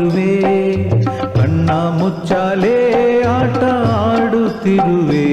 ಕಾಣದಾಗಿರುವೆ ಕಣ್ಣ ಮುಚ್ಚಾಲೆ ಆಟ ಆಡುತ್ತಿರುವೆ.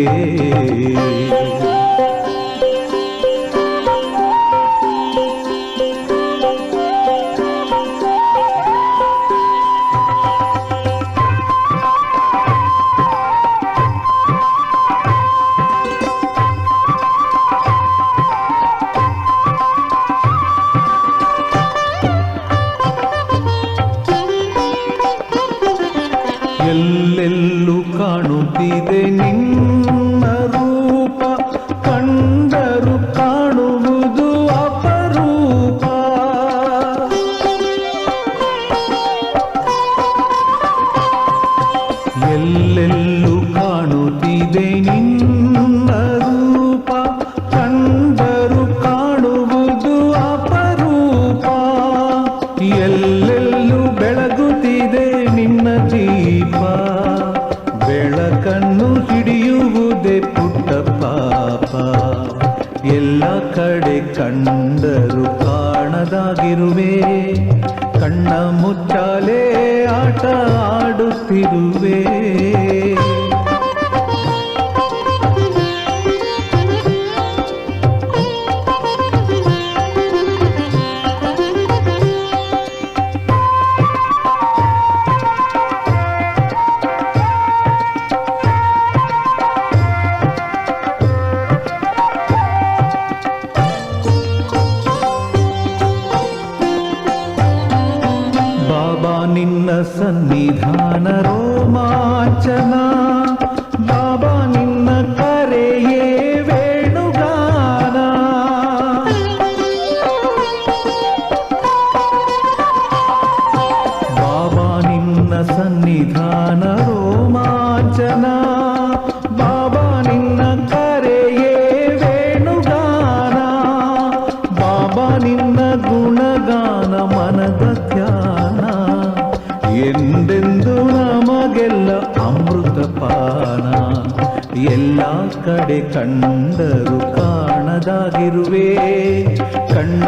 ಕಾಣುತ್ತಿದೆ ನಿನ್ನ ರೂಪ. ಕಂಡರು ಕಾಣುವುದು ಅಪರೂಪ. ಎಲ್ಲೆಲ್ಲೂ ಬೆಳಗುತ್ತಿದೆ ನಿನ್ನ ದೀಪ. ಬೆಳಕನ್ನು ಹಿಡಿಯುವುದೇ ಪುಟ್ಟ ಪಾಪ. ಎಲ್ಲ ಕಡೆ ಕಂಡರು ಕಾಣದಾಗಿರುವೆ. ಕಣ್ಣ ಮುಚ್ಚಾಲೆ ಆಟ ಆಡುತ್ತಿರುವೆ. ನಿನ್ನ ಸನ್ನಿಧಾನ ರೋಮಾಂಚನ ಕಾಣದಾಗಿರುವೆ ಕಣ್ಣ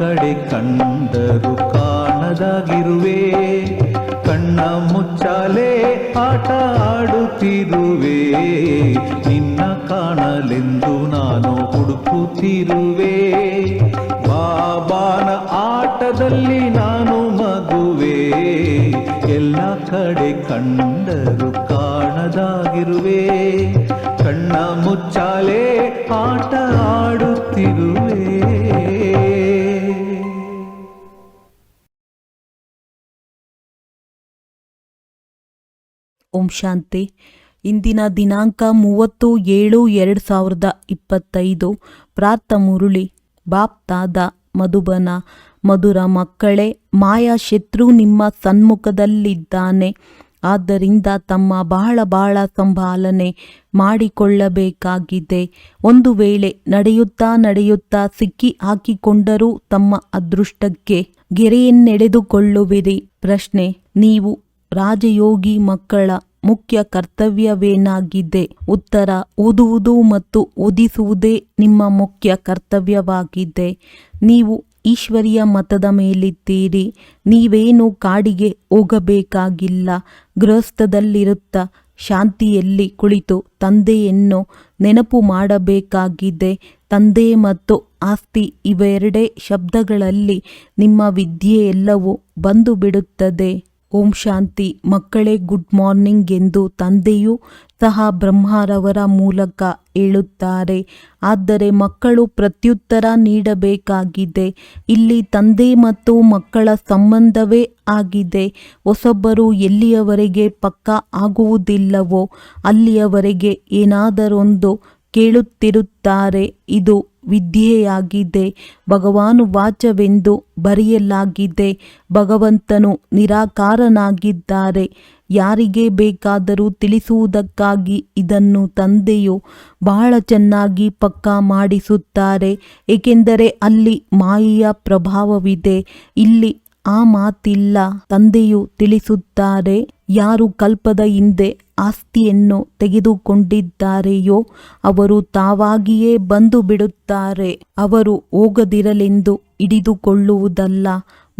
ಕಡೆ ಕಂಡರು ಕಾಣದಾಗಿರುವೆ. ಕಣ್ಣ ಮುಚ್ಚಾಲೆ ಆಟ ಆಡುತ್ತಿರುವೆ. ನಿನ್ನ ಕಾಣಲೆಂದು ನಾನು ಹುಡುಕುತ್ತಿರುವೆ. ಬಾಬಾನ ಆಟದಲ್ಲಿ ನಾನು ಮಗುವೆ. ಎಲ್ಲ ಕಡೆ ಕಂಡರು ಕಾಣದಾಗಿರುವೆ. ಕಣ್ಣ ಮುಚ್ಚಾಲೆ ಆಟ ಆಡುತ್ತಿರುವೆ. ಓಂ ಶಾಂತಿ. ಇಂದಿನ ದಿನಾಂಕ ಮೂವತ್ತು ಏಳು ಎರಡು ಸಾವಿರದ ಇಪ್ಪತ್ತೈದು. ಪ್ರಾತ ಮುರುಳಿ ಬಾಪ್ತಾದ ಮಧುಬನ, ಮಧುರ ಮಕ್ಕಳೇ, ಮಾಯಾ ಶತ್ರು ನಿಮ್ಮ ಸನ್ಮುಖದಲ್ಲಿದ್ದಾನೆ. ಆದ್ದರಿಂದ ತಮ್ಮ ಬಹಳ ಬಹಳ ಸಂಭಾಲನೆ ಮಾಡಿಕೊಳ್ಳಬೇಕಾಗಿದೆ. ಒಂದು ವೇಳೆ ನಡೆಯುತ್ತಾ ನಡೆಯುತ್ತಾ ಸಿಕ್ಕಿ ಹಾಕಿಕೊಂಡರೂ ತಮ್ಮ ಅದೃಷ್ಟಕ್ಕೆ ಗೆರೆಯನ್ನೆಳೆದುಕೊಳ್ಳುವಿರಿ. ಪ್ರಶ್ನೆ, ನೀವು ರಾಜಯೋಗಿ ಮಕ್ಕಳ ಮುಖ್ಯ ಕರ್ತವ್ಯವೇನಾಗಿದೆ? ಉತ್ತರ, ಓದುವುದು ಮತ್ತು ಓದಿಸುವುದೇ ನಿಮ್ಮ ಮುಖ್ಯ ಕರ್ತವ್ಯವಾಗಿದೆ. ನೀವು ಈಶ್ವರಿಯ ಮತದ ಮೇಲಿದ್ದೀರಿ. ನೀವೇನು ಕಾಡಿಗೆ ಹೋಗಬೇಕಾಗಿಲ್ಲ. ಗೃಹಸ್ಥದಲ್ಲಿರುತ್ತ ಶಾಂತಿಯಲ್ಲಿ ಕುಳಿತು ತಂದೆಯನ್ನು ನೆನಪು ಮಾಡಬೇಕಾಗಿದೆ. ತಂದೆ ಮತ್ತು ಆಸ್ತಿ ಇವೆರಡೇ ಶಬ್ದಗಳಲ್ಲಿ ನಿಮ್ಮ ವಿದ್ಯೆ ಎಲ್ಲವೂ ಬಂದು ಬಿಡುತ್ತದೆ ಓಂ ಶಾಂತಿ. ಮಕ್ಕಳೇ, ಗುಡ್ ಮಾರ್ನಿಂಗ್ ಎಂದು ತಂದೆಯು ಸಹ ಬ್ರಹ್ಮರವರ ಮೂಲಕ ಹೇಳುತ್ತಾರೆ. ಆದರೆ ಮಕ್ಕಳು ಪ್ರತ್ಯುತ್ತರ ನೀಡಬೇಕಾಗಿದೆ. ಇಲ್ಲಿ ತಂದೆ ಮತ್ತು ಮಕ್ಕಳ ಸಂಬಂಧವೇ ಆಗಿದೆ. ಹೊಸೊಬ್ಬರು ಎಲ್ಲಿಯವರೆಗೆ ಪಕ್ಕ ಆಗುವುದಿಲ್ಲವೋ, ಅಲ್ಲಿಯವರೆಗೆ ಏನಾದರೊಂದು ಕೇಳುತ್ತಿರುತ್ತಾರೆ. ಇದು ವಿದ್ಯೆಯಾಗಿದೆ. ಭಗವಾನು ವಾಚವೆಂದು ಬರೆಯಲಾಗಿದೆ. ಭಗವಂತನು ನಿರಾಕಾರನಾಗಿದ್ದಾರೆ. ಯಾರಿಗೆ ಬೇಕಾದರೂ ತಿಳಿಸುವುದಕ್ಕಾಗಿ ಇದನ್ನು ತಂದೆಯು ಬಹಳ ಚೆನ್ನಾಗಿ ಪಕ್ಕಾ ಮಾಡಿಸುತ್ತಾರೆ. ಏಕೆಂದರೆ ಅಲ್ಲಿ ಮಾಯೆಯ ಪ್ರಭಾವವಿದೆ. ಇಲ್ಲಿ ಆ ಮಾತಿಲ್ಲ. ತಂದೆಯು ತಿಳಿಸುತ್ತಾರೆ, ಯಾರು ಕಲ್ಪದ ಹಿಂದೆ ಆಸ್ತಿಯನ್ನು ತೆಗೆದುಕೊಂಡಿದ್ದಾರೆಯೋ, ಅವರು ತಾವಾಗಿಯೇ ಬಂದು ಬಿಡುತ್ತಾರೆ. ಅವರು ಹೋಗದಿರಲೆಂದು ಹಿಡಿದುಕೊಳ್ಳುವುದಲ್ಲ.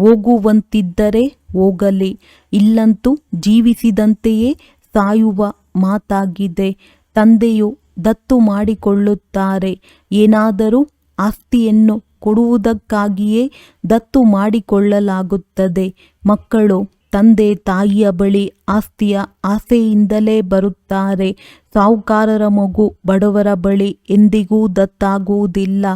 ಹೋಗುವಂತಿದ್ದರೆ ಹೋಗಲಿ. ಇಲ್ಲಂತೂ ಜೀವಿಸಿದಂತೆಯೇ ಸಾಯುವ ಮಾತಾಗಿದೆ. ತಂದೆಯು ದತ್ತು ಮಾಡಿಕೊಳ್ಳುತ್ತಾರೆ. ಏನಾದರೂ ಆಸ್ತಿಯನ್ನು ಕೊಡುವುದಕ್ಕಾಗಿಯೇ ದತ್ತು ಮಾಡಿಕೊಳ್ಳಲಾಗುತ್ತದೆ. ಮಕ್ಕಳು, ತಂದೆ, ತಾಯಿಯ ಬಳಿ ಆಸ್ತಿಯ ಆಸೆಯಿಂದಲೇ ಬರುತ್ತಾರೆ. ಸಾಹುಕಾರರ ಮಗು ಬಡವರ ಬಳಿ ಎಂದಿಗೂ ದತ್ತಾಗುವುದಿಲ್ಲ.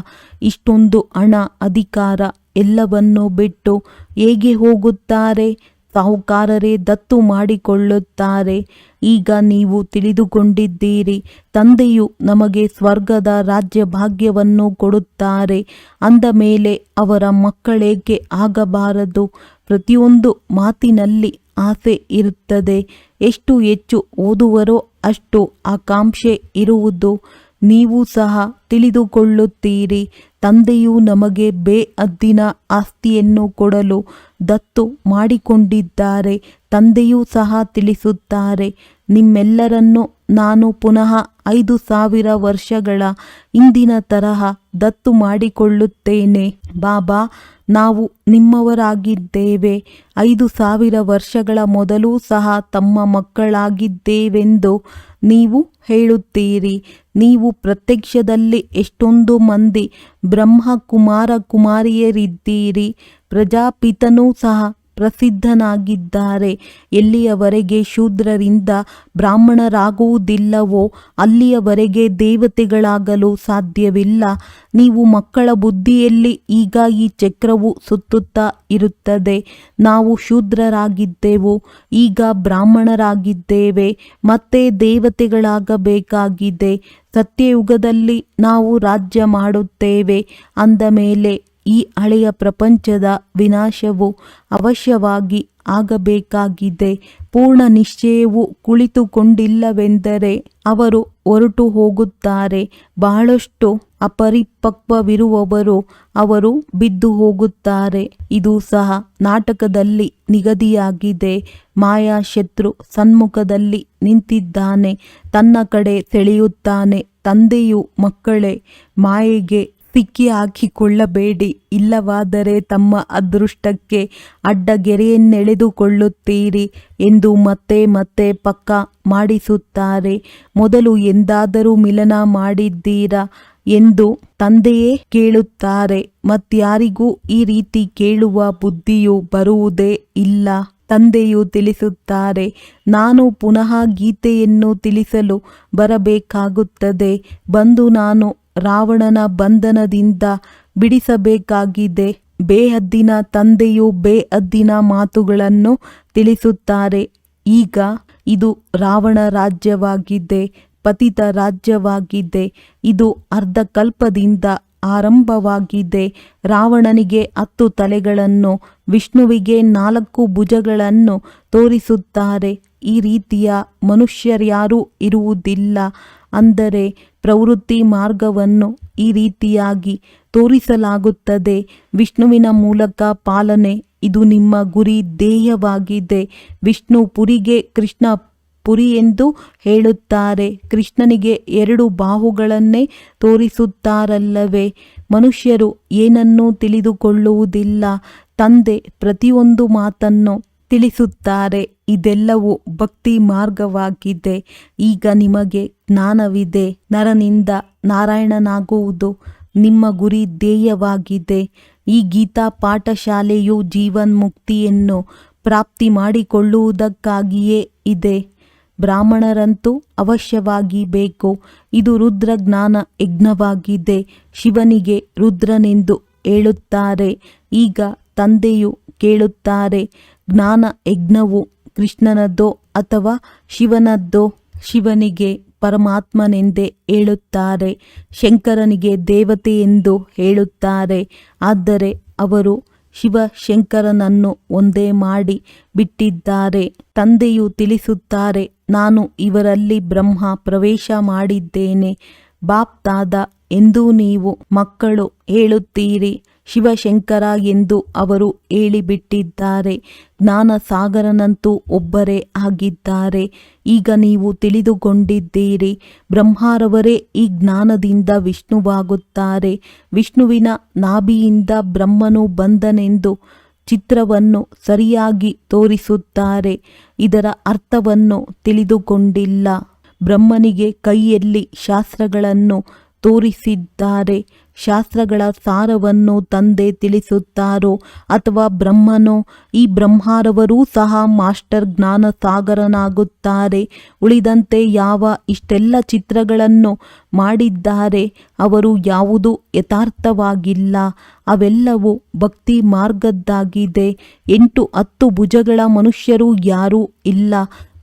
ಇಷ್ಟೊಂದು ಹಣ, ಅಧಿಕಾರ ಎಲ್ಲವನ್ನೂ ಬಿಟ್ಟು ಹೇಗೆ ಹೋಗುತ್ತಾರೆ? ಸಾಹುಕಾರರೇ ದತ್ತು ಮಾಡಿಕೊಳ್ಳುತ್ತಾರೆ. ಈಗ ನೀವು ತಿಳಿದುಕೊಂಡಿದ್ದೀರಿ. ತಂದೆಯು ನಮಗೆ ಸ್ವರ್ಗದ ರಾಜ್ಯ ಭಾಗ್ಯವನ್ನು ಕೊಡುತ್ತಾರೆ. ಅಂದ ಮೇಲೆ ಅವರ ಮಕ್ಕಳೇಕೆ ಆಗಬಾರದು? ಪ್ರತಿಯೊಂದು ಮಾತಿನಲ್ಲಿ ಆಸೆ ಇರುತ್ತದೆ. ಎಷ್ಟು ಹೆಚ್ಚು ಓದುವರೋ ಅಷ್ಟು ಆಕಾಂಕ್ಷೆ ಇರುವುದು. ನೀವು ಸಹ ತಿಳಿದುಕೊಳ್ಳುತ್ತೀರಿ. ತಂದೆಯು ನಮಗೆ ಬೇ ಅದ್ದಿನ ಆಸ್ತಿಯನ್ನು ಕೊಡಲು ದತ್ತು ಮಾಡಿಕೊಂಡಿದ್ದಾರೆ. ತಂದೆಯೂ ಸಹ ತಿಳಿಸುತ್ತಾರೆ. ನಿಮ್ಮೆಲ್ಲರನ್ನು ನಾನು ಪುನಃ ಐದು ಸಾವಿರ ವರ್ಷಗಳ ಇಂದಿನ ತರಹ ದತ್ತು ಮಾಡಿಕೊಳ್ಳುತ್ತೇನೆ. ಬಾಬಾ, ನಾವು ನಿಮ್ಮವರಾಗಿದ್ದೇವೆ. ಐದು ಸಾವಿರ ವರ್ಷಗಳ ಮೊದಲೂ ಸಹ ತಮ್ಮ ಮಕ್ಕಳಾಗಿದ್ದೇವೆಂದು ನೀವು ಹೇಳುತ್ತೀರಿ. ನೀವು ಪ್ರತ್ಯಕ್ಷದಲ್ಲಿ ಎಷ್ಟೊಂದು ಮಂದಿ ಬ್ರಹ್ಮ ಕುಮಾರ ಕುಮಾರಿಯರಿದ್ದೀರಿ. ಪ್ರಜಾಪಿತನೂ ಸಹ ಪ್ರಸಿದ್ಧನಾಗಿದ್ದಾರೆ. ಎಲ್ಲಿಯವರೆಗೆ ಶೂದ್ರರಿಂದ ಬ್ರಾಹ್ಮಣರಾಗುವುದಿಲ್ಲವೋ ಅಲ್ಲಿಯವರೆಗೆ ದೇವತೆಗಳಾಗಲು ಸಾಧ್ಯವಿಲ್ಲ. ನೀವು ಮಕ್ಕಳ ಬುದ್ಧಿಯಲ್ಲಿ ಈಗ ಈ ಚಕ್ರವು ಸುತ್ತುತ್ತಾ ಇರುತ್ತದೆ. ನಾವು ಶೂದ್ರರಾಗಿದ್ದೆವು, ಈಗ ಬ್ರಾಹ್ಮಣರಾಗಿದ್ದೇವೆ, ಮತ್ತೆ ದೇವತೆಗಳಾಗಬೇಕಾಗಿದೆ. ಸತ್ಯಯುಗದಲ್ಲಿ ನಾವು ರಾಜ್ಯ ಮಾಡುತ್ತೇವೆ, ಅಂದ ಮೇಲೆ ಈ ಹಳೆಯ ಪ್ರಪಂಚದ ವಿನಾಶವು ಅವಶ್ಯವಾಗಿ ಆಗಬೇಕಾಗಿದೆ. ಪೂರ್ಣ ನಿಶ್ಚಯವು ಕುಳಿತುಕೊಂಡಿಲ್ಲವೆಂದರೆ ಅವರು ಹೊರಟು ಹೋಗುತ್ತಾರೆ. ಬಹಳಷ್ಟು ಅಪರಿಪಕ್ವವಿರುವವರು ಅವರು ಬಿದ್ದು ಹೋಗುತ್ತಾರೆ. ಇದು ಸಹ ನಾಟಕದಲ್ಲಿ ನಿಗದಿಯಾಗಿದೆ. ಮಾಯಾ ಶತ್ರು ಸನ್ಮುಖದಲ್ಲಿ ನಿಂತಿದ್ದಾನೆ. ತನ್ನ ಕಡೆ ಸೆಳೆಯುತ್ತಾನೆ. ತಂದೆಯು ಮಕ್ಕಳೇ, ಮಾಯೆಗೆ ಸಿಕ್ಕಿ ಹಾಕಿಕೊಳ್ಳಬೇಡಿ ಇಲ್ಲವಾದರೆ ತಮ್ಮ ಅದೃಷ್ಟಕ್ಕೆ ಅಡ್ಡಗೆರೆಯನ್ನೆಳೆದುಕೊಳ್ಳುತ್ತೀರಿ ಎಂದು ಮತ್ತೆ ಮತ್ತೆ ಪಕ್ಕ ಮಾಡಿಸುತ್ತಾರೆ. ಮೊದಲು ಎಂದಾದರೂ ಮಿಲನ ಮಾಡಿದ್ದೀರಾ ಎಂದು ತಂದೆಯೇ ಕೇಳುತ್ತಾರೆ. ಮತ್ಯಾರಿಗೂ ಈ ರೀತಿ ಕೇಳುವ ಬುದ್ಧಿಯು ಬರುವುದೇ ಇಲ್ಲ. ತಂದೆಯು ತಿಳಿಸುತ್ತಾರೆ, ನಾನು ಪುನಃ ಗೀತೆಯನ್ನು ತಿಳಿಸಲು ಬರಬೇಕಾಗುತ್ತದೆ. ಬಂದು ನಾನು ರಾವಣನ ಬಂಧನದಿಂದ ಬಿಡಿಸಬೇಕಾಗಿದೆ. ಬೇಹದ್ದಿನ ತಂದೆಯು ಬೇಹದ್ದಿನ ಮಾತುಗಳನ್ನು ತಿಳಿಸುತ್ತಾರೆ. ಈಗ ಇದು ರಾವಣ ರಾಜ್ಯವಾಗಿದೆ, ಪತಿತ ರಾಜ್ಯವಾಗಿದೆ. ಇದು ಅರ್ಧಕಲ್ಪದಿಂದ ಆರಂಭವಾಗಿದೆ. ರಾವಣನಿಗೆ ಹತ್ತು ತಲೆಗಳನ್ನು, ವಿಷ್ಣುವಿಗೆ ನಾಲ್ಕು ಭುಜಗಳನ್ನು ತೋರಿಸುತ್ತಾರೆ. ಈ ರೀತಿಯ ಮನುಷ್ಯರ್ಯಾರೂ ಇರುವುದಿಲ್ಲ. ಅಂದರೆ ಪ್ರವೃತ್ತಿ ಮಾರ್ಗವನ್ನು ಈ ರೀತಿಯಾಗಿ ತೋರಿಸಲಾಗುತ್ತದೆ. ವಿಷ್ಣುವಿನ ಮೂಲಕ ಪಾಲನೆ, ಇದು ನಿಮ್ಮ ಗುರಿ ಧ್ಯೇಯವಾಗಿದೆ. ವಿಷ್ಣು ಪುರಿಗೆ ಕೃಷ್ಣ ಪುರಿ ಎಂದು ಹೇಳುತ್ತಾರೆ. ಕೃಷ್ಣನಿಗೆ ಎರಡು ಬಾಹುಗಳನ್ನೇ ತೋರಿಸುತ್ತಾರಲ್ಲವೇ? ಮನುಷ್ಯರು ಏನನ್ನೂ ತಿಳಿದುಕೊಳ್ಳುವುದಿಲ್ಲ. ತಂದೆ ಪ್ರತಿಯೊಂದು ಮಾತನ್ನು ತಿಳಿಸುತ್ತಾರೆ. ಇದೆಲ್ಲವೂ ಭಕ್ತಿ ಮಾರ್ಗವಾಗಿದೆ. ಈಗ ನಿಮಗೆ ಜ್ಞಾನವಿದೆ. ನರನಿಂದ ನಾರಾಯಣನಾಗುವುದು ನಿಮ್ಮ ಗುರಿ ಧ್ಯೇಯವಾಗಿದೆ. ಈ ಗೀತಾ ಪಾಠಶಾಲೆಯು ಜೀವನ್ಮುಕ್ತಿಯನ್ನು ಪ್ರಾಪ್ತಿ ಮಾಡಿಕೊಳ್ಳುವುದಕ್ಕಾಗಿಯೇ ಇದೆ. ಬ್ರಾಹ್ಮಣರಂತೂ ಅವಶ್ಯವಾಗಿ ಬೇಕು. ಇದು ರುದ್ರಜ್ಞಾನ ಯಜ್ಞವಾಗಿದೆ. ಶಿವನಿಗೆ ರುದ್ರನೆಂದು ಹೇಳುತ್ತಾರೆ. ಈಗ ತಂದೆಯು ಕೇಳುತ್ತಾರೆ. ಜ್ಞಾನ ಯಜ್ಞವು ಕೃಷ್ಣನದ್ದೋ ಅಥವಾ ಶಿವನದ್ದೋ ಶಿವನಿಗೆ ಪರಮಾತ್ಮನೆಂದೇ ಹೇಳುತ್ತಾರೆ, ಶಂಕರನಿಗೆ ದೇವತೆ ಎಂದು ಹೇಳುತ್ತಾರೆ. ಆದರೆ ಅವರು ಶಿವಶಂಕರನನ್ನು ಒಂದೇ ಮಾಡಿ ಬಿಟ್ಟಿದ್ದಾರೆ. ತಂದೆಯು ತಿಳಿಸುತ್ತಾರೆ, ನಾನು ಇವರಲ್ಲಿ ಬ್ರಹ್ಮ ಪ್ರವೇಶ ಮಾಡಿದ್ದೇನೆ, ಬಾಪ್ತಾದ ಎಂದು ನೀವು ಮಕ್ಕಳು ಹೇಳುತ್ತೀರಿ. ಶಿವಶಂಕರ ಎಂದು ಅವರು ಹೇಳಿಬಿಟ್ಟಿದ್ದಾರೆ. ಜ್ಞಾನ ಸಾಗರನಂತೂ ಒಬ್ಬರೇ ಆಗಿದ್ದಾರೆ. ಈಗ ನೀವು ತಿಳಿದುಕೊಂಡಿದ್ದೀರಿ. ಬ್ರಹ್ಮಾರವರೇ ಈ ಜ್ಞಾನದಿಂದ ವಿಷ್ಣುವಾಗುತ್ತಾರೆ. ವಿಷ್ಣುವಿನ ನಾಭಿಯಿಂದ ಬ್ರಹ್ಮನು ಬಂದನೆಂದು ಚಿತ್ರವನ್ನು ಸರಿಯಾಗಿ ತೋರಿಸುತ್ತಾರೆ. ಇದರ ಅರ್ಥವನ್ನು ತಿಳಿದುಕೊಂಡಿಲ್ಲ. ಬ್ರಹ್ಮನಿಗೆ ಕೈಯಲ್ಲಿ ಶಾಸ್ತ್ರಗಳನ್ನು ತೋರಿಸಿದ್ದಾರೆ. ಶಾಸ್ತ್ರಗಳ ಸಾರವನ್ನು ತಂದೆ ತಿಳಿಸುತ್ತಾರೋ ಅಥವಾ ಬ್ರಹ್ಮನೋ, ಈ ಬ್ರಹ್ಮಾರವರೂ ಸಹ ಮಾಸ್ಟರ್ ಜ್ಞಾನ ಸಾಗರನಾಗುತ್ತಾರೆ ಉಳಿದಂತೆ ಯಾವ ಇಷ್ಟೆಲ್ಲ ಚಿತ್ರಗಳನ್ನು ಮಾಡಿದ್ದಾರೆ, ಅವರು ಯಾವುದು ಯಥಾರ್ಥವಾಗಿಲ್ಲ. ಅವೆಲ್ಲವೂ ಭಕ್ತಿ ಮಾರ್ಗದ್ದಾಗಿದೆ. ಎಂಟು ಹತ್ತು ಭುಜಗಳ ಮನುಷ್ಯರು ಯಾರೂ ಇಲ್ಲ.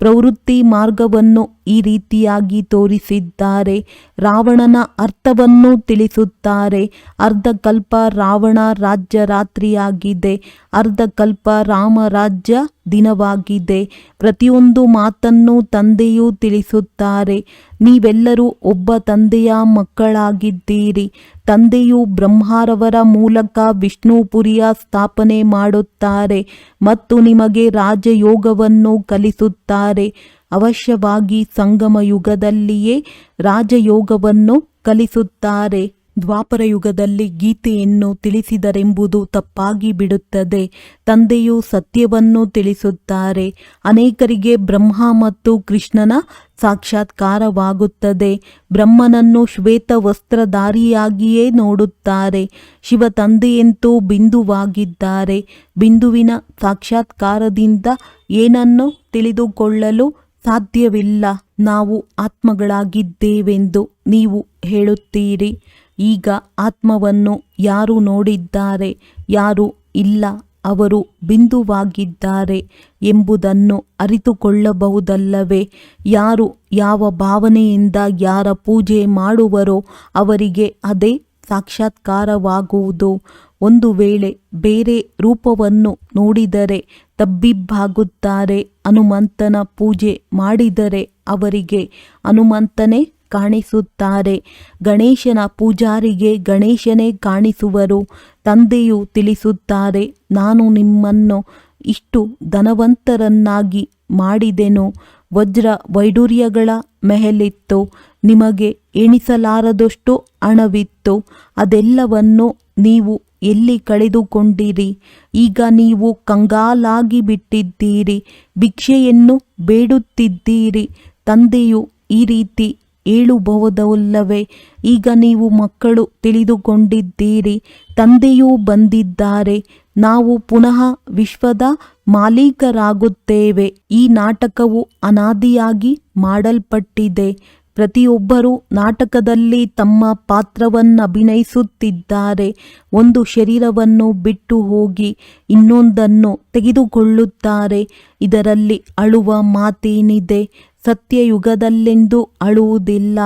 ಪ್ರವೃತ್ತಿ ಮಾರ್ಗವನ್ನು ಈ ರೀತಿಯಾಗಿ ತೋರಿಸಿದ್ದಾರೆ. ರಾವಣನ ಅರ್ಥವನ್ನು ತಿಳಿಸುತ್ತಾರೆ. ಅರ್ಧಕಲ್ಪ ರಾವಣ ರಾಜ್ಯ ರಾತ್ರಿಯಾಗಿದೆ. ಅರ್ಧಕಲ್ಪ ರಾಮ ರಾಜ್ಯ ದಿನವಾಗಿದೆ. ಪ್ರತಿಯೊಂದು ಮಾತನ್ನು ತಂದೆಯು ತಿಳಿಸುತ್ತಾರೆ. ನೀವೆಲ್ಲರೂ ಒಬ್ಬ ತಂದೆಯ ಮಕ್ಕಳಾಗಿದ್ದೀರಿ. ತಂದೆಯು ಬ್ರಹ್ಮಾರವರ ಮೂಲಕ ವಿಷ್ಣುಪುರಿಯ ಸ್ಥಾಪನೆ ಮಾಡುತ್ತಾರೆ ಮತ್ತು ನಿಮಗೆ ರಾಜಯೋಗವನ್ನು ಕಲಿಸುತ್ತಾರೆ. ಅವಶ್ಯವಾಗಿ ಸಂಗಮ ಯುಗದಲ್ಲಿಯೇ ರಾಜಯೋಗವನ್ನು ಕಲಿಸುತ್ತಾರೆ. ದ್ವಾಪರ ಯುಗದಲ್ಲಿ ಗೀತೆಯನ್ನು ತಿಳಿಸಿದರೆಂಬುದು ತಪ್ಪಾಗಿ ಬಿಡುತ್ತದೆ. ತಂದೆಯು ಸತ್ಯವನ್ನು ತಿಳಿಸುತ್ತಾರೆ. ಅನೇಕರಿಗೆ ಬ್ರಹ್ಮ ಮತ್ತು ಕೃಷ್ಣನ ಸಾಕ್ಷಾತ್ಕಾರವಾಗುತ್ತದೆ. ಬ್ರಹ್ಮನನ್ನು ಶ್ವೇತ ವಸ್ತ್ರಧಾರಿಯಾಗಿಯೇ ನೋಡುತ್ತಾರೆ. ಶಿವ ತಂದೆಯಂತೂ ಬಿಂದುವಾಗಿದ್ದಾರೆ. ಬಿಂದುವಿನ ಸಾಕ್ಷಾತ್ಕಾರದಿಂದ ಏನನ್ನು ತಿಳಿದುಕೊಳ್ಳಲು ಸಾಧ್ಯವಿಲ್ಲ. ನಾವು ಆತ್ಮಗಳಾಗಿದ್ದೇವೆಂದು ನೀವು ಹೇಳುತ್ತೀರಿ. ಈಗ ಆತ್ಮವನ್ನು ಯಾರು ನೋಡಿದ್ದಾರೆ, ಯಾರು ಇಲ್ಲ, ಅವರು ಬಿಂದುವಾಗಿದ್ದಾರೆ ಎಂಬುದನ್ನು ಅರಿತುಕೊಳ್ಳಬಹುದಲ್ಲವೇ? ಯಾರು ಯಾವ ಭಾವನೆಯಿಂದ ಯಾರ ಪೂಜೆ ಮಾಡುವರೋ ಅವರಿಗೆ ಅದೇ ಸಾಕ್ಷಾತ್ಕಾರವಾಗುವುದು. ಒಂದು ವೇಳೆ ಬೇರೆ ರೂಪವನ್ನು ನೋಡಿದರೆ, ತಬ್ಬಿಬ್ಬಾಗುತ್ತಾರೆ, ಹನುಮಂತನ ಪೂಜೆ ಮಾಡಿದರೆ ಅವರಿಗೆ ಹನುಮಂತನೇ ಕಾಣಿಸುತ್ತಾರೆ. ಗಣೇಶನ ಪೂಜಾರಿಗೆ ಗಣೇಶನೇ ಕಾಣಿಸುವರು. ತಂದೆಯು ತಿಳಿಸುತ್ತಾರೆ, ನಾನು ನಿಮ್ಮನ್ನು ಇಷ್ಟು ಧನವಂತರನ್ನಾಗಿ ಮಾಡಿದೆನು. ವಜ್ರ ವೈಡೂರ್ಯಗಳ ಮೆಹಲಿತ್ತು. ನಿಮಗೆ ಎಣಿಸಲಾರದಷ್ಟು ಹಣವಿತ್ತು. ಅದೆಲ್ಲವನ್ನು ನೀವು ಎಲ್ಲಿ ಕಳೆದುಕೊಂಡಿರಿ? ಈಗ ನೀವು ಕಂಗಾಲಾಗಿ ಬಿಟ್ಟಿದ್ದೀರಿ. ಭಿಕ್ಷೆಯನ್ನು ಬೇಡುತ್ತಿದ್ದೀರಿ. ತಂದೆಯು ಈ ರೀತಿ ಹೇಳಬಹುದಲ್ಲವೇ ಈಗ ನೀವು ಮಕ್ಕಳು ತಿಳಿದುಕೊಂಡಿದ್ದೀರಿ, ತಂದೆಯೂ ಬಂದಿದ್ದಾರೆ. ನಾವು ಪುನಃ ವಿಶ್ವದ ಮಾಲೀಕರಾಗುತ್ತೇವೆ. ಈ ನಾಟಕವು ಅನಾದಿಯಾಗಿ ಮಾಡಲ್ಪಟ್ಟಿದೆ. ಪ್ರತಿಯೊಬ್ಬರೂ ನಾಟಕದಲ್ಲಿ ತಮ್ಮ ಪಾತ್ರವನ್ನು ಅಭಿನಯಿಸುತ್ತಿದ್ದಾರೆ ಒಂದು ಶರೀರವನ್ನು ಬಿಟ್ಟು ಹೋಗಿ ಇನ್ನೊಂದನ್ನು ತೆಗೆದುಕೊಳ್ಳುತ್ತಾರೆ. ಇದರಲ್ಲಿ ಅಳುವ ಮಾತೇನಿದೆ. ಸತ್ಯಯುಗದಲ್ಲೆಂದು ಅಳುವುದಿಲ್ಲ.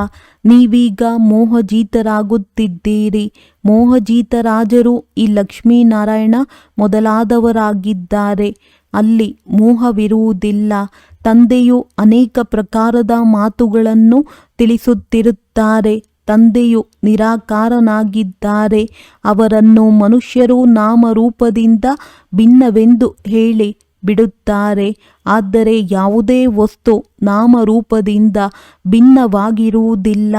ನೀವೀಗ ಮೋಹಜೀತರಾಗುತ್ತಿದ್ದೀರಿ. ಮೋಹಜೀತರಾಜರು ಈ ಲಕ್ಷ್ಮೀನಾರಾಯಣ ಮೊದಲಾದವರಾಗಿದ್ದಾರೆ. ಅಲ್ಲಿ ಮೋಹವಿರುವುದಿಲ್ಲ. ತಂದೆಯು ಅನೇಕ ಪ್ರಕಾರದ ಮಾತುಗಳನ್ನು ತಿಳಿಸುತ್ತಿರುತ್ತಾರೆ. ತಂದೆಯು ನಿರಾಕಾರನಾಗಿದ್ದಾರೆ. ಅವರನ್ನು ಮನುಷ್ಯರು ನಾಮರೂಪದಿಂದ ಭಿನ್ನವೆಂದು ಹೇಳಿ ಬಿಡುತ್ತಾರೆ. ಆದರೆ ಯಾವುದೇ ವಸ್ತು ನಾಮರೂಪದಿಂದ ಭಿನ್ನವಾಗಿರುವುದಿಲ್ಲ.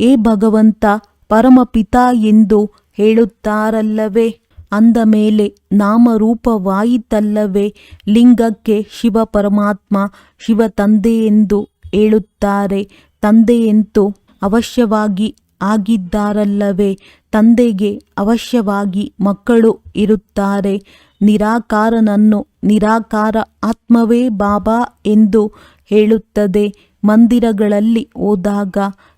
ಏ ಭಗವಂತ, ಪರಮಪಿತ ಎಂದು ಹೇಳುತ್ತಾರಲ್ಲವೇ? ಅಂದ ಮೇಲೆ ನಾಮರೂಪವಾಯಿತಲ್ಲವೇ? ಲಿಂಗಕ್ಕೆ ಶಿವ ಪರಮಾತ್ಮ ಶಿವ ತಂದೆ ಎಂದು ಹೇಳುತ್ತಾರೆ. ತಂದೆಯಂತೂ ಅವಶ್ಯವಾಗಿ ಆಗಿದ್ದಾರಲ್ಲವೇ? ತಂದೆಗೆ ಅವಶ್ಯವಾಗಿ ಮಕ್ಕಳು ಇರುತ್ತಾರೆ. ನಿರಾಕಾರನನ್ನು, ನಿರಾಕಾರ ಆತ್ಮವೇ ಬಾಬಾ ಎಂದು ಹೇಳುತ್ತದೆ. ಮಂದಿರಗಳಲ್ಲಿ ಹೋದಾಗ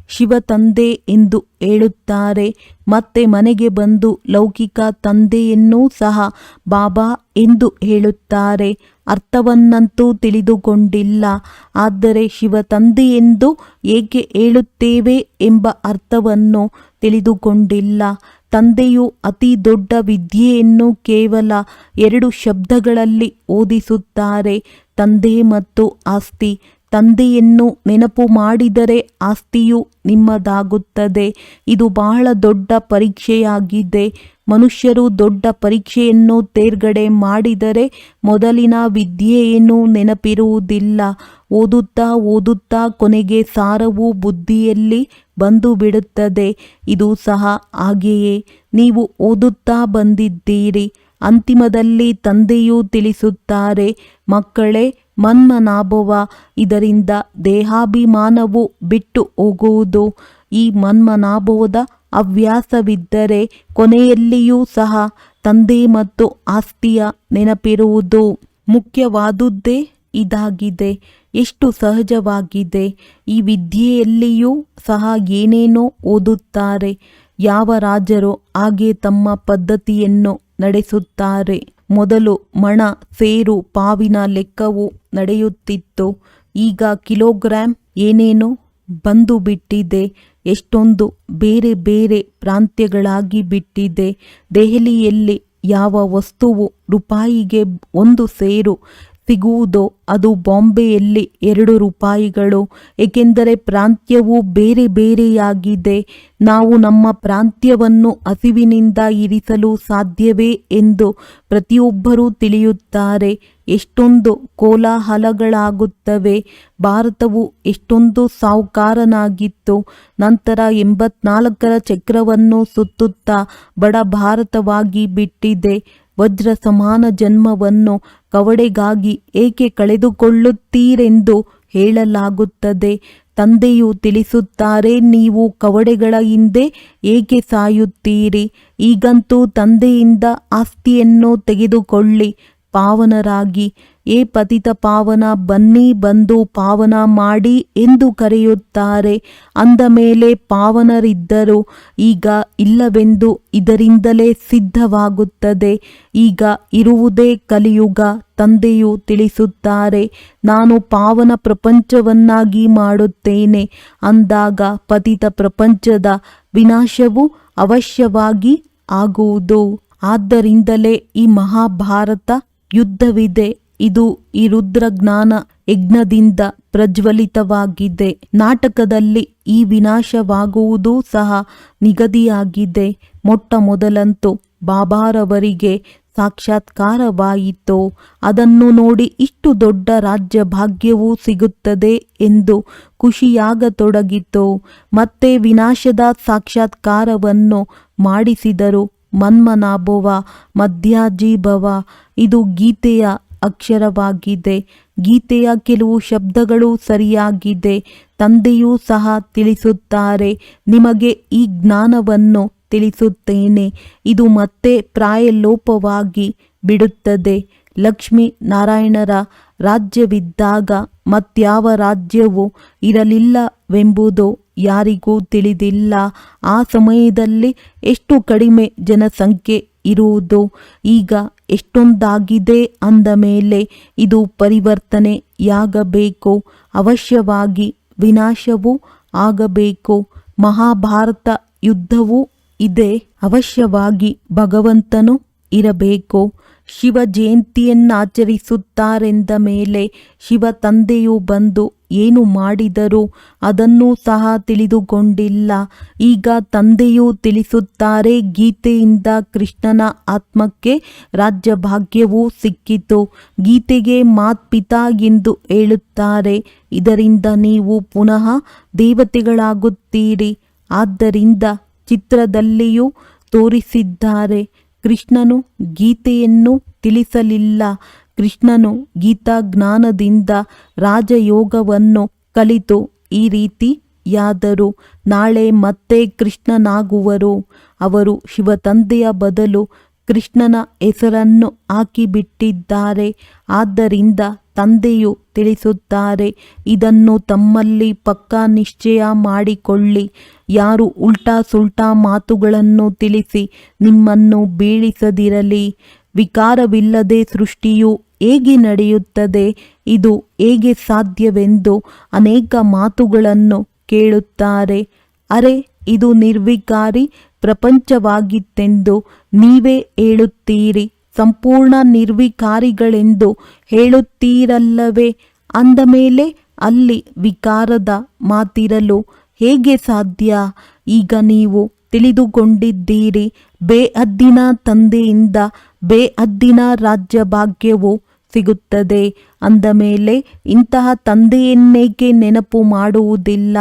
ಶಿವ ತಂದೆ ಎಂದು ಹೇಳುತ್ತಾರೆ. ಮತ್ತೆ ಮನೆಗೆ ಬಂದು ಲೌಕಿಕ ತಂದೆಯನ್ನೂ ಸಹ ಬಾಬಾ ಎಂದು ಹೇಳುತ್ತಾರೆ. ಅರ್ಥವನ್ನಂತೂ ತಿಳಿದುಕೊಂಡಿಲ್ಲ. ಆದರೆ ಶಿವ ತಂದೆ ಎಂದು ಏಕೆ ಹೇಳುತ್ತೇವೆ ಎಂಬ ಅರ್ಥವನ್ನು ತಿಳಿದುಕೊಂಡಿಲ್ಲ. ತಂದೆಯು ಅತಿ ದೊಡ್ಡ ವಿದ್ಯೆಯನ್ನು ಕೇವಲ ಎರಡು ಶಬ್ದಗಳಲ್ಲಿ ಓದಿಸುತ್ತಾರೆ. ತಂದೆ ಮತ್ತು ಆಸ್ತಿ. ತಂದೆಯನ್ನು ನೆನಪು ಮಾಡಿದರೆ ಆಸ್ತಿಯು ನಿಮ್ಮದಾಗುತ್ತದೆ. ಇದು ಬಹಳ ದೊಡ್ಡ ಪರೀಕ್ಷೆಯಾಗಿದೆ. ಮನುಷ್ಯರು ದೊಡ್ಡ ಪರೀಕ್ಷೆಯನ್ನು ತೇರ್ಗಡೆ ಮಾಡಿದರೆ ಮೊದಲಿನ ವಿದ್ಯೆಯನ್ನು ನೆನಪಿರುವುದಿಲ್ಲ. ಓದುತ್ತಾ ಓದುತ್ತಾ ಕೊನೆಗೆ ಸಾರವು ಬುದ್ಧಿಯಲ್ಲಿ ಬಂದು ಬಿಡುತ್ತದೆ. ಇದು ಸಹ ಹಾಗೆಯೇ. ನೀವು ಓದುತ್ತಾ ಬಂದಿದ್ದೀರಿ. ಅಂತಿಮದಲ್ಲಿ ತಂದೆಯು ತಿಳಿಸುತ್ತಾರೆ, ಮಕ್ಕಳೇ ಮನ್ಮನಾಭವ ಇದರಿಂದ ದೇಹಾಭಿಮಾನವು ಬಿಟ್ಟು ಹೋಗುವುದು. ಈ ಮನ್ಮನಾಭವದ ಹವ್ಯಾಸವಿದ್ದರೆ ಕೊನೆಯಲ್ಲಿಯೂ ಸಹ ತಂದೆ ಮತ್ತು ಆಸ್ತಿಯ ನೆನಪಿರುವುದು. ಮುಖ್ಯವಾದುದ್ದೇ ಇದಾಗಿದೆ. ಎಷ್ಟು ಸಹಜವಾಗಿದೆ. ಈ ವಿದ್ಯೆಯಲ್ಲಿಯೂ ಸಹ ಏನೇನೋ ಓದುತ್ತಾರೆ. ಯಾವ ರಾಜರು ಹಾಗೆ ತಮ್ಮ ಪದ್ಧತಿಯನ್ನು ನಡೆಸುತ್ತಾರೆ. ಮೊದಲು ಮಣ, ಸೇರು, ಪಾವಿನ ಲೆಕ್ಕವು ನಡೆಯುತ್ತಿತ್ತು. ಈಗ ಕಿಲೋಗ್ರಾಂ ಏನೇನೋ ಬಂದು ಬಿಟ್ಟಿದೆ ಎಷ್ಟೊಂದು ಬೇರೆ ಬೇರೆ ಪ್ರಾಂತ್ಯಗಳಾಗಿ ಬಿಟ್ಟಿದೆ. ದೆಹಲಿಯಲ್ಲಿ ಯಾವ ವಸ್ತುವು ರೂಪಾಯಿಗೆ ಒಂದು ಸೇರು ಸಿಗುವುದೋ ಅದು ಬಾಂಬೆಯಲ್ಲಿ ಎರಡು ರೂಪಾಯಿಗಳು. ಏಕೆಂದರೆ ಪ್ರಾಂತ್ಯವು ಬೇರೆ ಬೇರೆಯಾಗಿದೆ. ನಾವು ನಮ್ಮ ಪ್ರಾಂತ್ಯವನ್ನು ಹಸಿವಿನಿಂದ ಇರಿಸಲು ಸಾಧ್ಯವೇ ಎಂದು ಪ್ರತಿಯೊಬ್ಬರೂ ತಿಳಿಯುತ್ತಾರೆ. ಎಷ್ಟೊಂದು ಕೋಲಾಹಲಗಳಾಗುತ್ತವೆ. ಭಾರತವು ಎಷ್ಟೊಂದು ಸಾಹುಕಾರನಾಗಿತ್ತು. ನಂತರ ಎಂಬತ್ನಾಲ್ಕರ ಚಕ್ರವನ್ನು ಸುತ್ತುತ್ತಾ ಬಡ ಭಾರತವಾಗಿ ಬಿಟ್ಟಿದೆ. ವಜ್ರ ಸಮಾನ ಜನ್ಮವನ್ನು ಕವಡೆಗಾಗಿ ಏಕೆ ಕಳೆದುಕೊಳ್ಳುತ್ತೀರೆಂದು ಹೇಳಲಾಗುತ್ತದೆ. ತಂದೆಯು ತಿಳಿಸುತ್ತಾರೆ, ನೀವು ಕವಡೆಗಳ ಹಿಂದೆ ಏಕೆ ಸಾಯುತ್ತೀರಿ? ಈಗಂತೂ ತಂದೆಯಿಂದ ಆಸ್ತಿಯನ್ನು ತೆಗೆದುಕೊಳ್ಳಿ. ಪಾವನರಾಗಿ, ಏ ಪತಿತ ಪಾವನ, ಬನ್ನಿ ಬಂದು ಪಾವನ ಮಾಡಿ ಎಂದು ಕರೆಯುತ್ತಾರೆ. ಅಂದ ಮೇಲೆ ಪಾವನರಿದ್ದರು. ಈಗ ಇಲ್ಲವೆಂದು ಇದರಿಂದಲೇ ಸಿದ್ಧವಾಗುತ್ತದೆ. ಈಗ ಇರುವುದೇ ಕಲಿಯುಗ, ತಂದೆಯು ತಿಳಿಸುತ್ತಾರೆ. ನಾನು ಪಾವನ ಪ್ರಪಂಚವನ್ನಾಗಿ ಮಾಡುತ್ತೇನೆ. ಅಂದಾಗ ಪತಿತ ಪ್ರಪಂಚದ ವಿನಾಶವು ಅವಶ್ಯವಾಗಿ ಆಗುವುದು. ಆದ್ದರಿಂದಲೇ ಈ ಮಹಾಭಾರತ ಯುದ್ಧವಿದೆ. ಇದು ಈ ರುದ್ರಜ್ಞಾನ ಯಜ್ಞದಿಂದ ಪ್ರಜ್ವಲಿತವಾಗಿದೆ. ನಾಟಕದಲ್ಲಿ ಈ ವಿನಾಶವಾಗುವುದೂ ಸಹ ನಿಗದಿಯಾಗಿದೆ. ಮೊಟ್ಟ ಮೊದಲಂತೂ ಬಾಬಾರವರಿಗೆ ಸಾಕ್ಷಾತ್ಕಾರವಾಯಿತು. ಅದನ್ನು ನೋಡಿ ಇಷ್ಟು ದೊಡ್ಡ ರಾಜ್ಯ ಭಾಗ್ಯವೂ ಸಿಗುತ್ತದೆ ಎಂದು ಖುಷಿಯಾಗತೊಡಗಿತು. ಮತ್ತೆ ವಿನಾಶದ ಸಾಕ್ಷಾತ್ಕಾರವನ್ನು ಮಾಡಿಸಿದರು. ಮನ್ಮನಾಭವ, ಮಧ್ಯಾಜೀಭವ. ಇದು ಗೀತೆಯ ಅಕ್ಷರವಾಗಿದೆ. ಗೀತೆಯ ಕೆಲವು ಶಬ್ದಗಳು ಸರಿಯಾಗಿದೆ. ತಂದೆಯೂ ಸಹ ತಿಳಿಸುತ್ತಾರೆ. ನಿಮಗೆ ಈ ಜ್ಞಾನವನ್ನು ತಿಳಿಸುತ್ತೇನೆ. ಇದು ಮತ್ತೆ ಪ್ರಾಯಲೋಪವಾಗಿ ಬಿಡುತ್ತದೆ. ಲಕ್ಷ್ಮೀ ನಾರಾಯಣರ ರಾಜ್ಯವಿದ್ದಾಗ ಮತ್ಯಾವ ರಾಜ್ಯವೂ ಇರಲಿಲ್ಲವೆಂಬುದು ಯಾರಿಗೂ ತಿಳಿದಿಲ್ಲ. ಆ ಸಮಯದಲ್ಲಿ ಎಷ್ಟು ಕಡಿಮೆ ಜನಸಂಖ್ಯೆ ಇರುವುದು? ಈಗ ಎಷ್ಟೊಂದಾಗಿದೆ ಅಂದ ಮೇಲೆ ಇದು ಪರಿವರ್ತನೆಯಾಗಬೇಕು. ಅವಶ್ಯವಾಗಿ ವಿನಾಶವೂ ಆಗಬೇಕು. ಮಹಾಭಾರತ ಯುದ್ಧವೂ ಇದೆ. ಅವಶ್ಯವಾಗಿ ಭಗವಂತನು ಇರಬೇಕು. ಶಿವ ಜಯಂತಿಯನ್ನಾಚರಿಸುತ್ತಾರೆಂದ ಮೇಲೆ ಶಿವ ತಂದೆಯು ಬಂದು ಏನು ಮಾಡಿದರೂ ಅದನ್ನೂ ಸಹ ತಿಳಿದುಕೊಂಡಿಲ್ಲ. ಈಗ ತಂದೆಯು ತಿಳಿಸುತ್ತಾರೆ, ಗೀತೆಯಿಂದ ಕೃಷ್ಣನ ಆತ್ಮಕ್ಕೆ ರಾಜ್ಯಭಾಗ್ಯವೂ ಸಿಕ್ಕಿತು. ಗೀತೆಗೆ ಮಾತ್ಪಿತಾ ಎಂದು ಹೇಳುತ್ತಾರೆ. ಇದರಿಂದ ನೀವು ಪುನಃ ದೇವತೆಗಳಾಗುತ್ತೀರಿ. ಆದ್ದರಿಂದ ಚಿತ್ರದಲ್ಲಿಯೂ ತೋರಿಸಿದ್ದಾರೆ. ಕೃಷ್ಣನು ಗೀತೆಯನ್ನು ತಿಳಿಸಲಿಲ್ಲ. ಕೃಷ್ಣನು ಗೀತಾ ಜ್ಞಾನದಿಂದ ರಾಜಯೋಗವನ್ನು ಕಲಿತು. ಈ ರೀತಿಯಾದರು ನಾಳೆ ಮತ್ತೆ ಕೃಷ್ಣನಾಗುವರು. ಅವರು ಶಿವತಂದೆಯ ಬದಲು ಕೃಷ್ಣನ ಹೆಸರನ್ನು ಹಾಕಿಬಿಟ್ಟಿದ್ದಾರೆ. ಆದ್ದರಿಂದ ತಂದೆಯು ತಿಳಿಸುತ್ತಾರೆ, ಇದನ್ನು ತಮ್ಮಲ್ಲಿ ಪಕ್ಕಾ ನಿಶ್ಚಯ ಮಾಡಿಕೊಳ್ಳಿ. ಯಾರು ಉಲ್ಟಾ ಸುಲ್ಟಾ ಮಾತುಗಳನ್ನು ತಿಳಿಸಿ ನಿಮ್ಮನ್ನು ಬೀಳಿಸದಿರಲಿ. ವಿಕಾರವಿಲ್ಲದೆ ಸೃಷ್ಟಿಯು ಹೇಗೆ ನಡೆಯುತ್ತದೆ, ಇದು ಹೇಗೆ ಸಾಧ್ಯವೆಂದು ಅನೇಕ ಮಾತುಗಳನ್ನು ಕೇಳುತ್ತಾರೆ. ಅರೆ, ಇದು ನಿರ್ವಿಕಾರಿ ಪ್ರಪಂಚವಾಗಿತ್ತೆಂದು ನೀವೇ ಹೇಳುತ್ತೀರಿ. ಸಂಪೂರ್ಣ ನಿರ್ವಿಕಾರಿಗಳೆಂದು ಹೇಳುತ್ತೀರಲ್ಲವೇ? ಅಂದಮೇಲೆ ಅಲ್ಲಿ ವಿಕಾರದ ಮಾತಿರಲು ಹೇಗೆ ಸಾಧ್ಯ? ಈಗ ನೀವು ತಿಳಿದುಕೊಂಡಿದ್ದೀರಿ ಬೇಅದ್ದಿನ ತಂದೆಯಿಂದ ಬೇಅದ್ದಿನ ರಾಜ್ಯ ಭಾಗ್ಯವು ಸಿಗುತ್ತದೆ. ಅಂದ ಮೇಲೆ, ಇಂತಹ ತಂದೆಯನ್ನೇಕೆ ನೆನಪು ಮಾಡುವುದಿಲ್ಲ?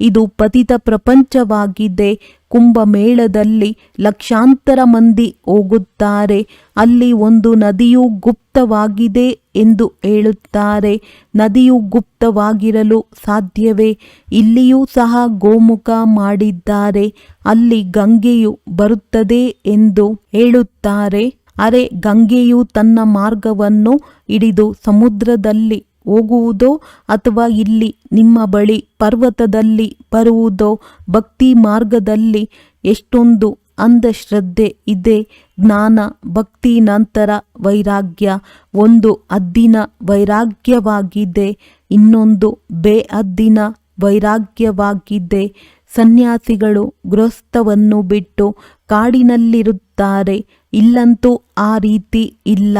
ಇದು ಪತಿತ ಪ್ರಪಂಚವಾಗಿದೆ. ಕುಂಭಮೇಳದಲ್ಲಿ ಲಕ್ಷಾಂತರ ಮಂದಿ ಹೋಗುತ್ತಾರೆ. ಅಲ್ಲಿ ಒಂದು ನದಿಯು ಗುಪ್ತವಾಗಿದೆ ಎಂದು ಹೇಳುತ್ತಾರೆ. ನದಿಯು ಗುಪ್ತವಾಗಿರಲು ಸಾಧ್ಯವೇ? ಇಲ್ಲಿಯೂ ಸಹ ಗೋಮುಖ ಮಾಡಿದ್ದಾರೆ. ಅಲ್ಲಿ ಗಂಗೆಯು ಬರುತ್ತದೆ ಎಂದು ಹೇಳುತ್ತಾರೆ. ಅರೆ, ಗಂಗೆಯು ತನ್ನ ಮಾರ್ಗವನ್ನು ಹಿಡಿದು ಸಮುದ್ರದಲ್ಲಿ ಹೋಗುವುದೋ ಅಥವಾ ಇಲ್ಲಿ ನಿಮ್ಮ ಬಳಿ ಪರ್ವತದಲ್ಲಿ ಬರುವುದೋ ಭಕ್ತಿ ಮಾರ್ಗದಲ್ಲಿ ಎಷ್ಟೊಂದು ಅಂಧಶ್ರದ್ಧೆ ಇದೆ. ಜ್ಞಾನ, ಭಕ್ತಿ ನಂತರ ವೈರಾಗ್ಯ. ಒಂದು ಅದ್ದಿನ ವೈರಾಗ್ಯವಾಗಿದೆ, ಇನ್ನೊಂದು ಬೇಅದ್ದಿನ ವೈರಾಗ್ಯವಾಗಿದೆ. ಸನ್ಯಾಸಿಗಳು ಗೃಹಸ್ಥವನ್ನು ಬಿಟ್ಟು ಕಾಡಿನಲ್ಲಿರುತ್ತಾರೆ, ಇಲ್ಲಂತೂ ಆ ರೀತಿ ಇಲ್ಲ.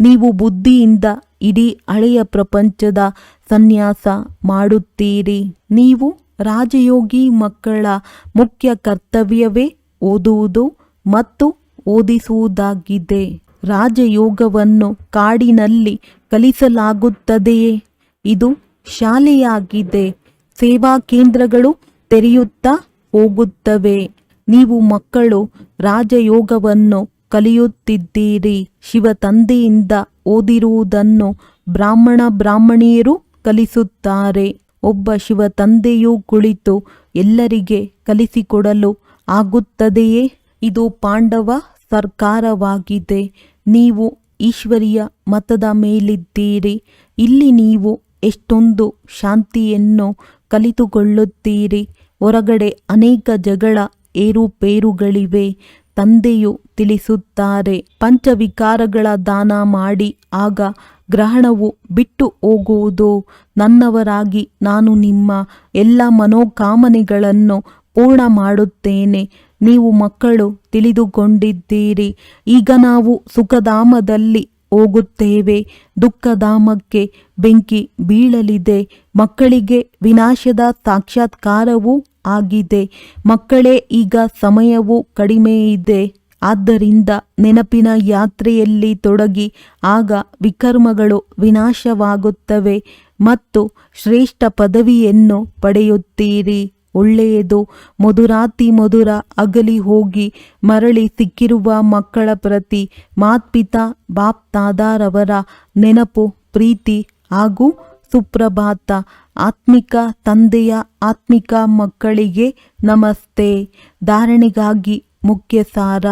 ನೀವು ಬುದ್ಧಿಯಿಂದ ಇಡೀ ಹಳೆಯ ಪ್ರಪಂಚದ ಸನ್ಯಾಸ ಮಾಡುತ್ತೀರಿ. ನೀವು ರಾಜಯೋಗಿ ಮಕ್ಕಳ ಮುಖ್ಯ ಕರ್ತವ್ಯವೇ ಓದುವುದು ಮತ್ತು ಓದಿಸುವುದಾಗಿದೆ. ರಾಜಯೋಗವನ್ನು ಕಾಡಿನಲ್ಲಿ ಕಲಿಸಲಾಗುತ್ತದೆಯೇ? ಇದು ಶಾಲೆಯಾಗಿದೆ. ಸೇವಾ ಕೇಂದ್ರಗಳು ತೆರೆಯುತ್ತಾ ಹೋಗುತ್ತವೆ. ನೀವು ಮಕ್ಕಳು ರಾಜಯೋಗವನ್ನು ಕಲಿಯುತ್ತಿದ್ದೀರಿ. ಶಿವ ತಂದೆಯಿಂದ ಓದಿರುವುದನ್ನು ಬ್ರಾಹ್ಮಣ ಬ್ರಾಹ್ಮಣಿಯರು ಕಲಿಸುತ್ತಾರೆ. ಒಬ್ಬ ಶಿವ ತಂದೆಯೂ ಕುಳಿತು ಎಲ್ಲರಿಗೆ ಕಲಿಸಿಕೊಡಲು ಆಗುತ್ತದೆಯೇ? ಇದು ಪಾಂಡವ ಸರ್ಕಾರವಾಗಿದೆ. ನೀವು ಈಶ್ವರಿಯ ಮತದ ಮೇಲಿದ್ದೀರಿ. ಇಲ್ಲಿ ನೀವು ಎಷ್ಟೊಂದು ಶಾಂತಿಯನ್ನು ಕಲಿತುಕೊಳ್ಳುತ್ತೀರಿ. ಹೊರಗಡೆ ಅನೇಕ ಜಗಳ ಏರುಪೇರುಗಳಿವೆ. ತಂದೆಯು ತಿಳಿಸುತ್ತಾರೆ. ಪಂಚವಿಕಾರಗಳ ದಾನ ಮಾಡಿ, ಆಗ ಗ್ರಹಣವು ಬಿಟ್ಟು ಹೋಗುವುದು? ನನ್ನವರಾಗಿ ನಾನು ನಿಮ್ಮ ಎಲ್ಲ ಮನೋಕಾಮನೆಗಳನ್ನು ಪೂರ್ಣ ಮಾಡುತ್ತೇನೆ. ನೀವು ಮಕ್ಕಳು, ತಿಳಿದುಕೊಂಡಿದ್ದೀರಿ. ಈಗ ನಾವು ಸುಖಧಾಮದಲ್ಲಿ ಹೋಗುತ್ತೇವೆ. ದುಃಖಧಾಮಕ್ಕೆ ಬೆಂಕಿ ಬೀಳಲಿದೆ. ಮಕ್ಕಳಿಗೆ ವಿನಾಶದ ಸಾಕ್ಷಾತ್ಕಾರವೂ ಆಗಿದೆ. ಮಕ್ಕಳೇ, ಈಗ ಸಮಯವೂ ಕಡಿಮೆ ಇದೆ ಆದ್ದರಿಂದ ನೆನಪಿನ ಯಾತ್ರೆಯಲ್ಲಿ ತೊಡಗಿ, ಆಗ ವಿಕರ್ಮಗಳು ವಿನಾಶವಾಗುತ್ತವೆ ಮತ್ತು ಶ್ರೇಷ್ಠ ಪದವಿಯನ್ನು ಪಡೆಯುತ್ತೀರಿ. ಒಳ್ಳೆಯದು, ಮಧುರಾತಿ ಮಧುರ ಅಗಲಿ ಹೋಗಿ, ಮರಳಿ ಸಿಕ್ಕಿರುವ ಮಕ್ಕಳ ಪ್ರತಿ, ಮಾತ್ಪಿತಾ ಬಾಪ್ತಾದಾರವರ ನೆನಪು, ಪ್ರೀತಿ ಹಾಗೂ ಸುಪ್ರಭಾತ, ಆತ್ಮಿಕ ತಂದೆಯ ಆತ್ಮಿಕ ಮಕ್ಕಳಿಗೆ ನಮಸ್ತೆ. ಧಾರಣೆಗಾಗಿ ಮುಖ್ಯ ಸಾರ,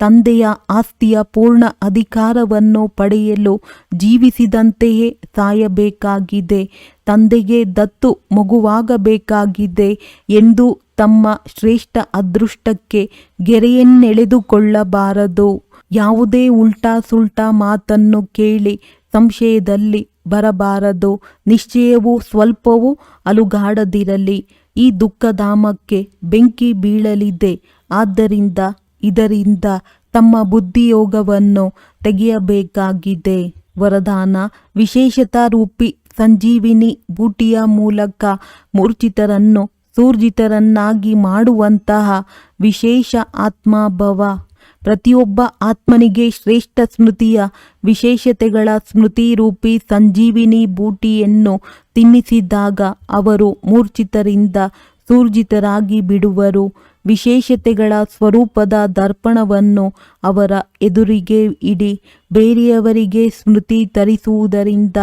ತಂದೆಯ ಆಸ್ತಿಯ ಪೂರ್ಣ ಅಧಿಕಾರವನ್ನು ಪಡೆಯಲು ಜೀವಿಸಿದಂತೆಯೇ ಸಾಯಬೇಕಾಗಿದೆ, ತಂದೆಗೆ ದತ್ತು ಮಗುವಾಗಬೇಕಾಗಿದೆ ಎಂದು ತಮ್ಮ ಶ್ರೇಷ್ಠ ಅದೃಷ್ಟಕ್ಕೆ ಗೆರೆಯನ್ನೆಳೆದುಕೊಳ್ಳಬಾರದು. ಯಾವುದೇ ಉಲ್ಟಾ ಸುಲ್ಟಾ ಮಾತನ್ನು ಕೇಳಿ ಸಂಶಯದಲ್ಲಿ ಬರಬಾರದು. ನಿಶ್ಚಯವೂ ಸ್ವಲ್ಪವೂ ಅಲುಗಾಡದಿರಲಿ. ಈ ದುಃಖಧಾಮಕ್ಕೆ ಬೆಂಕಿ ಬೀಳಲಿದೆ. ಆದ್ದರಿಂದ ಇದರಿಂದ ತಮ್ಮ ಬುದ್ಧಿಯೋಗವನ್ನು ತೆಗೆಯಬೇಕಾಗಿದೆ. ವರದಾನ ವಿಶೇಷತಾ ರೂಪಿ ಸಂಜೀವಿನಿ ಬೂಟಿಯ ಮೂಲಕ ಮೂರ್ಛಿತರನ್ನು ಸೂರ್ಜಿತರನ್ನಾಗಿ ಮಾಡುವಂತಹ ವಿಶೇಷ ಆತ್ಮಭವ. ಪ್ರತಿಯೊಬ್ಬ ಆತ್ಮನಿಗೆ ಶ್ರೇಷ್ಠ ಸ್ಮೃತಿಯ ವಿಶೇಷತೆಗಳ ಸ್ಮೃತಿ ರೂಪಿ ಸಂಜೀವಿನಿ ಬೂಟಿಯನ್ನು ತಿನ್ನಿಸಿದಾಗ ಅವರು ಮೂರ್ಛಿತರಿಂದ ಸೂರ್ಜಿತರಾಗಿ ಬಿಡುವರು. ವಿಶೇಷತೆಗಳ ಸ್ವರೂಪದ ದರ್ಪಣವನ್ನು ಅವರ ಎದುರಿಗೆ ಇಡಿ, ಬೇರೆಯವರಿಗೆ ಸ್ಮೃತಿ ತರಿಸುವುದರಿಂದ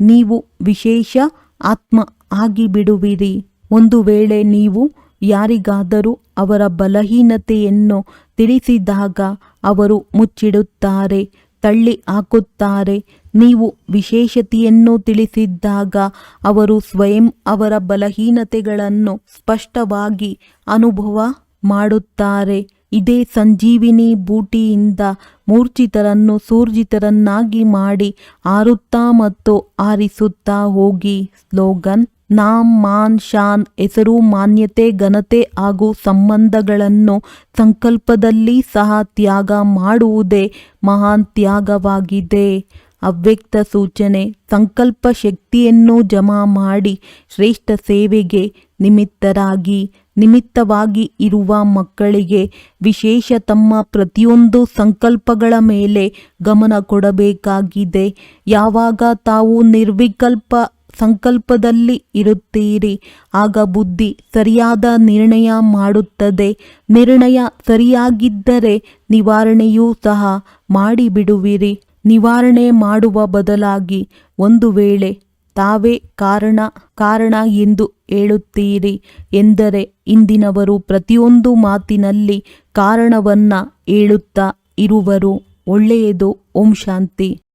ನೀವು ವಿಶೇಷ ಆತ್ಮ ಆಗಿಬಿಡುವಿರಿ. ಒಂದು ವೇಳೆ ನೀವು ಯಾರಿಗಾದರೂ ಅವರ ಬಲಹೀನತೆಯನ್ನು ತಿಳಿಸಿದಾಗ ಅವರು ಮುಚ್ಚಿಡುತ್ತಾರೆ, ತಳ್ಳಿ ಹಾಕುತ್ತಾರೆ. ನೀವು ವಿಶೇಷತೆಯನ್ನು ತಿಳಿಸಿದ್ದಾಗ ಅವರು ಸ್ವಯಂ ಅವರ ಬಲಹೀನತೆಗಳನ್ನು ಸ್ಪಷ್ಟವಾಗಿ ಅನುಭವ ಮಾಡುತ್ತಾರೆ. ಇದೇ ಸಂಜೀವಿನಿ ಬೂಟಿಯಿಂದ ಮೂರ್ಛಿತರನ್ನು ಸೂರ್ಜಿತರನ್ನಾಗಿ ಮಾಡಿ ಆರುತ್ತಾ ಮತ್ತು ಆರಿಸುತ್ತಾ ಹೋಗಿ. ಸ್ಲೋಗನ್, ನಾಮ್ ಮಾನ್ ಶಾನ್ ಹೆಸರು, ಮಾನ್ಯತೆ, ಘನತೆ ಹಾಗೂ ಸಂಬಂಧಗಳನ್ನು ಸಂಕಲ್ಪದಲ್ಲಿ ಸಹ ತ್ಯಾಗ ಮಾಡುವುದೇ ಮಹಾನ್ ತ್ಯಾಗವಾಗಿದೆ. ಅವ್ಯಕ್ತ ಸೂಚನೆ, ಸಂಕಲ್ಪ ಶಕ್ತಿಯನ್ನು ಜಮಾ ಮಾಡಿ ಶ್ರೇಷ್ಠ ಸೇವೆಗೆ ನಿಮಿತ್ತರಾಗಿ. ನಿಮಿತ್ತವಾಗಿ ಇರುವ ಮಕ್ಕಳಿಗೆ ವಿಶೇಷ ತಮ್ಮ ಪ್ರತಿಯೊಂದು ಸಂಕಲ್ಪಗಳ ಮೇಲೆ ಗಮನ ಕೊಡಬೇಕಾಗಿದೆ. ಯಾವಾಗ ತಾವು ನಿರ್ವಿಕಲ್ಪ ಸಂಕಲ್ಪದಲ್ಲಿ ಇರುತ್ತೀರಿ, ಆಗ ಬುದ್ಧಿ ಸರಿಯಾದ ನಿರ್ಣಯ ಮಾಡುತ್ತದೆ. ನಿರ್ಣಯ ಸರಿಯಾಗಿದ್ದರೆ ನಿವಾರಣೆಯೂ ಸಹ ಮಾಡಿಬಿಡುವಿರಿ. ನಿವಾರಣೆ ಮಾಡುವ ಬದಲಾಗಿ ಒಂದು ವೇಳೆ ತಾವೇ ಕಾರಣ ಕಾರಣ ಎಂದು ಹೇಳುತ್ತೀರಿ ಎಂದರೆ ಇಂದಿನವರು ಪ್ರತಿಯೊಂದು ಮಾತಿನಲ್ಲಿ ಕಾರಣವನ್ನ ಹೇಳುತ್ತಾ ಇರುವರು. ಒಳ್ಳೆಯದು, ಓಂ ಶಾಂತಿ.